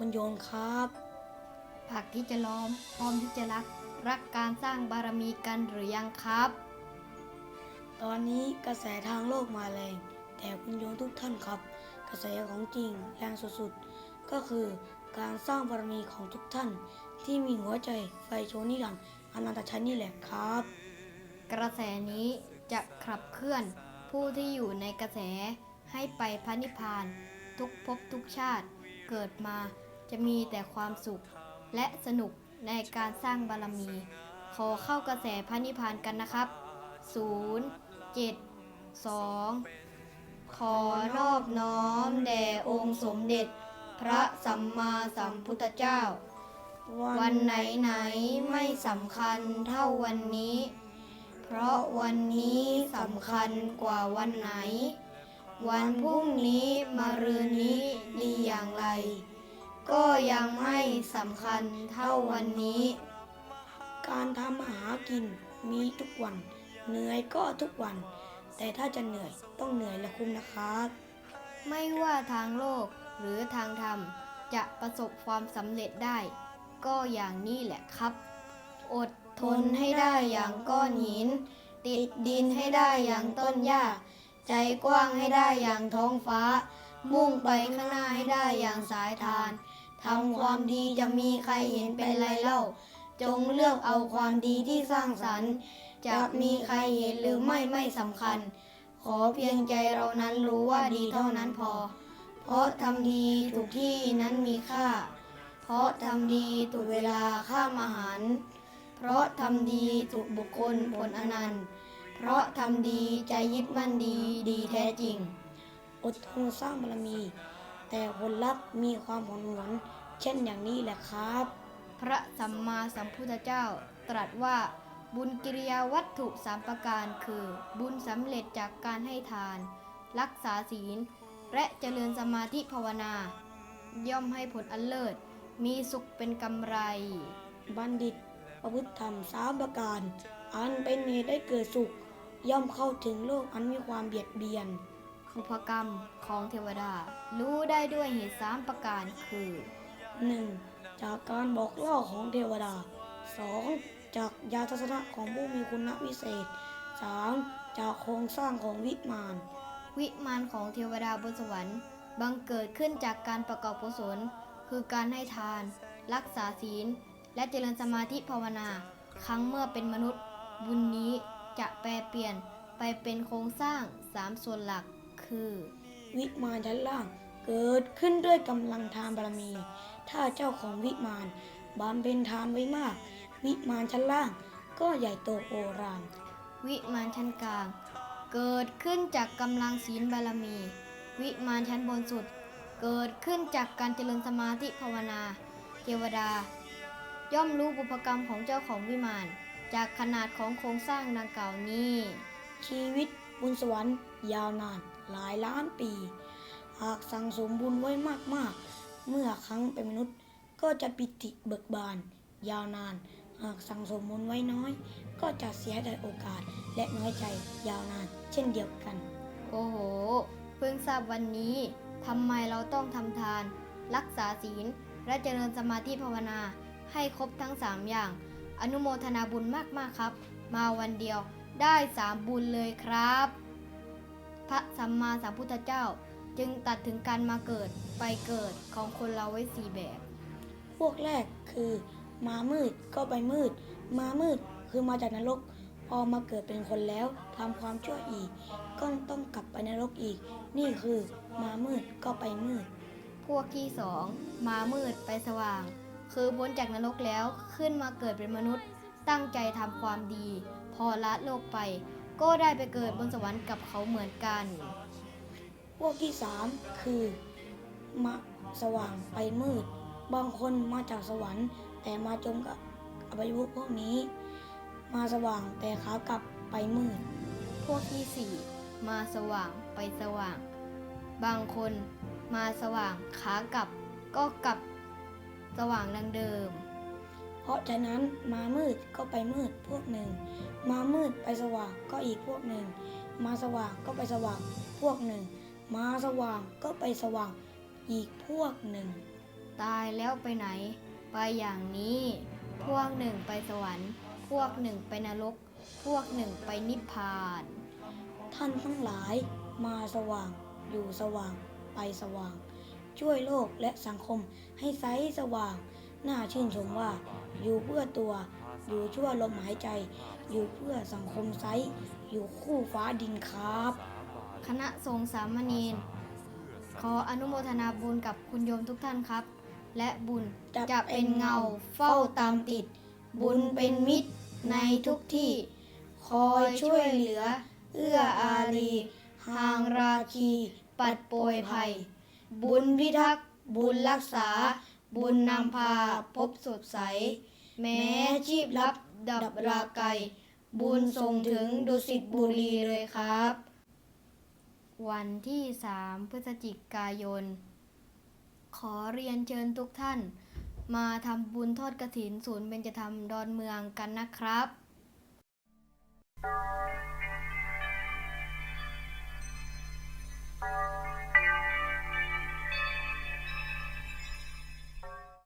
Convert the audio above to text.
ริญพรคุณโยนครับผักที่จะล้อมพร้อมที่จะรัก รักการสร้างบารมีกันหรือยังครับ ตอนนี้กระแสทางโลกมาแรง แต่คุณโยนทุกท่านครับ กระแสของจริงแรงสุดๆ ก็คือการสร้างบารมีของทุกท่าน ที่มีหัวใจไฟโชนิรันดร์อนันตชัยนี่แหละครับ กระแสนี้จะขับเคลื่อนผู้ที่อยู่ในกระแสให้ไปพระนิพพาน ทุกภพทุกชาติเกิดมา จะมีแต่ความสุขและสนุกในการสร้างบารมี ขอเข้ากระแสพระนิพพานกันนะครับ 0 7 2 ขอนอบน้อมแด่องค์สมเด็จ พระสัมมาสัมพุทธเจ้า วันไหนไหนไม่สำคัญเท่าวันนี้ เพราะวันนี้สำคัญกว่าวันไหน วันพรุ่งนี้มารืนนี้ดีอย่างไร ก็ยังไม่สำคัญเท่าวันนี้ การทำอาหากินมีทุกวัน เหนื่อยก็ทุกวัน แต่ถ้าจะเหนื่อยต้องเหนื่อยและคุ้มนะครับ ไม่ว่าทางโลกหรือทางธรรมจะประสบความสำเร็จได้ ก็อย่างนี้แหละครับ อดทนให้ได้อย่างก้อนหิน ติดดินให้ได้อย่างต้นหญ้า ใจกว้างให้ได้อย่างท้องฟ้า มุ่งไปข้างหน้าให้ได้อย่างสายทาน ทำความดีจะมีใครเห็นเป็นไรเล่า จงเลือกเอาความดีที่สร้างสรรค์จะมีใครเห็นหรือไม่ไม่สำคัญ ขอเพียงใจเรานั้นรู้ว่าดีเท่านั้นพอ เพราะทำดีถูกที่นั้นมีค่า เพราะทำดีถูกเวลาข้ามาหารเพราะทำดีถูกบุคคลผลอนันต์ เพราะทำดีใจยึดมั่นดีดีแท้จริง อดทนสร้างบารมี แต่ผลลัพธ์มีความหอนหวนเช่นอย่างนี้แหละครับ พระสัมมาสัมพุทธเจ้าตรัสว่าบุญกิริยาวัตถุสามประการคือ บุญสำเร็จจากการให้ทาน รักษาศีล และเจริญสมาธิภาวนา ย่อมให้ผลอันเลิศ มีสุขเป็นกำไร บัณฑิตประพฤติธรรมสามประการ อันเป็นเหตุให้เกิดสุข ย่อมเข้าถึงโลกอันมีความเบียดเบียน อุปกรรมของเทวดา รู้ได้ด้วยเหตุสามประการคือ 1. จากการบอกเล่าของเทวดา 2. จากยาทัศนะของผู้มีคุณวิเศษ 3. จากโครงสร้างของวิมาน วิมานของเทวดาบนสวรรค์ บังเกิดขึ้นจากการประกอบกุศล คือการให้ทาน รักษาศีล และเจริญสมาธิภาวนา ครั้งเมื่อเป็นมนุษย์ บุญนี้จะแปลเปลี่ยนไปเป็นโครงสร้างสามส่วนหลัก คือ วิมานชั้นล่างเกิดขึ้นด้วยกำลังทานบารมี ถ้าเจ้าของวิมานบำเพ็ญทานไว้มาก วิมานชั้นล่างก็ใหญ่โตโอรานวิมานชั้นกลาง เกิดขึ้นจากกำลังศีลบารมี วิมานชั้นบนสุด เกิดขึ้นจากการเจริญสมาธิภาวนา เทวดา ย่อมรู้บุพกรรมของเจ้าของวิมาน จากขนาดของโครงสร้างดังกล่าวนี้ ชีวิตบนสวรรค์ยาวนาน หลายล้านปี หากสั่งสมบุญไว้มากๆ เมื่อครั้งเป็นมนุษย์ก็จะปิติเบิกบาน ยาวนาน หากสั่งสมบุญไว้น้อย ก็จะเสียดายโอกาสและน้อยใจยาวนาน เช่นเดียวกัน โอ้โห เพิ่งทราบวันนี้ทำไมเราต้องทำทาน รักษาศีล และเจริญสมาธิภาวนา ให้ครบทั้ง 3 อย่าง อนุโมทนาบุญมากๆครับ มาวันเดียวได้สามบุญเลยครับ พระสัมมาสัมพุทธเจ้าจึงตัดถึงการมาเกิดไปเกิดของคนเราไว้สี่แบบ พวกแรกคือมามืดก็ไปมืด มามืดคือมาจากนรก พอมาเกิดเป็นคนแล้วทำความชั่วอีก ก็ต้องกลับไปนรกอีก นี่คือมามืดก็ไปมืด พวกที่สองมามืดไปสว่าง คือพ้นจากนรกแล้วขึ้นมาเกิดเป็นมนุษย์ ตั้งใจทำความดี พอละโลกไป ก็ได้ไปเกิดบนสวรรค์กับเขาเหมือนกัน พวกที่สามคือมาสว่างไปมืด บางคนมาจากสวรรค์ แต่มาจมกับอบายมุขพวกนี้ มาสว่างแต่ขากลับไปมืด พวกที่สี่มาสว่างไปสว่าง บางคนมาสว่างขากลับก็กลับสว่างดังเดิม เพราะฉะนั้นมามืดก็ไปมืดพวกหนึ่ง มามืดไปสว่างก็อีกพวกหนึ่ง มาสว่างก็ไปสว่างพวกหนึ่ง มาสว่างก็ไปสว่างอีกพวกหนึ่ง ตายแล้วไปไหน ไปอย่างนี้ พวกหนึ่งไปสวรรค์ พวกหนึ่งไปนรก พวกหนึ่งไปนิพพาน ท่านทั้งหลาย มาสว่าง อยู่สว่าง ไปสว่าง ช่วยโลกและสังคมให้ใสสว่าง น่าชื่นชมว่า อยู่เพื่อตัว อยู่ชั่วลมหายใจ อยู่เพื่อสังคมไซส์อยู่คู่ฟ้าดินครับ คณะสงฆ์สามเณรขออนุโมทนาบุญกับคุณโยมทุกท่านครับ และบุญจะจะเป็นเงาเฝ้าตามติด บุญเป็นมิตรในทุกที่ คอยช่วยเหลือ เอื้ออารีห่างราคี ปัดโปรยภัย บุญพิทักษ์บุญรักษา บุญนำพาพบสดใส แม้ชีพรับดับราไกบุญส่งถึงดุสิตบุรีเลยครับ วันที่ 3 พฤศจิกายน ขอเรียนเชิญทุกท่าน มาทำบุญทอดกระถินศูนย์เบญจธรรมดอนเมืองกันนะครับข